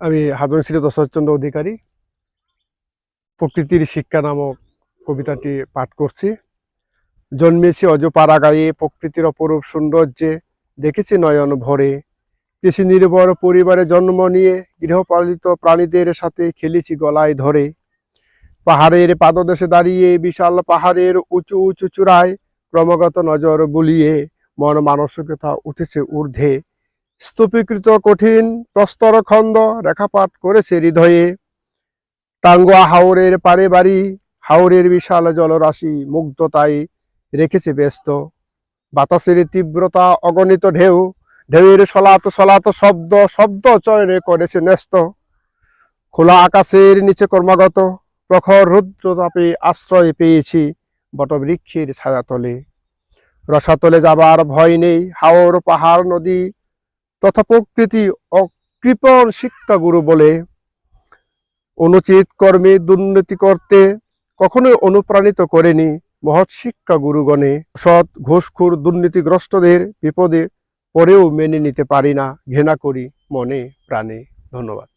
আমি হাজন শ্রী দশরথচন্দ্র অধিকারী। প্রকৃতির শিক্ষা নামক কবিতাটি পাঠ করছি। জন্মেছি অজপাড়া গায়ে প্রকৃতির অপরূপ সৌন্দর্যে। দেখেছি নয়ন ভরে। কৃষি নির্ভর পরিবারে জন্ম নিয়ে গৃহপালিত প্রাণীদের সাথে খেলেছি গলায় ধরে। পাহাড়ের পাদদেশে দাঁড়িয়ে বিশাল পাহাড়ের উঁচু উঁচু চূড়ায় ক্রমাগত নজর বুলিয়ে মন মানসিকতা উঠেছে ঊর্ধ্বে। স্তূপীকৃত কঠিন প্রস্তর খণ্ড রেখাপাত করেছে হৃদয়ে। টাঙ্গুয়া হাওরের পারে বাড়ি, হাওরের বিশাল জলরাশি মুগ্ধতায় রেখেছে ব্যস্ত। বাতাসের তীব্রতা অগণিত ঢেউ, ঢেউয়ের সলাত সলাত শব্দ শব্দ চয়নে করেছে ন্যস্ত। খোলা আকাশের নিচে ক্রমাগত প্রখর রুদ্রতাপে আশ্রয় পেয়েছি বটবৃক্ষের ছায়াতলে। রসাতলে যাবার ভয় নেই, হাওর পাহাড় নদী তথা প্রকৃতি অকৃপণ শিক্ষাগুরু বলে, অনুচিত কর্মে দুর্নীতি করতে কখনোই অনুপ্রাণিত করেনি মহৎ শিক্ষা গুরুগণে সৎ, ঘোষখুর, দুর্নীতিগ্রস্তদের বিপদে পরেও মেনে নিতে পারি না, ঘৃণা করি মনে, প্রাণে। ধন্যবাদ।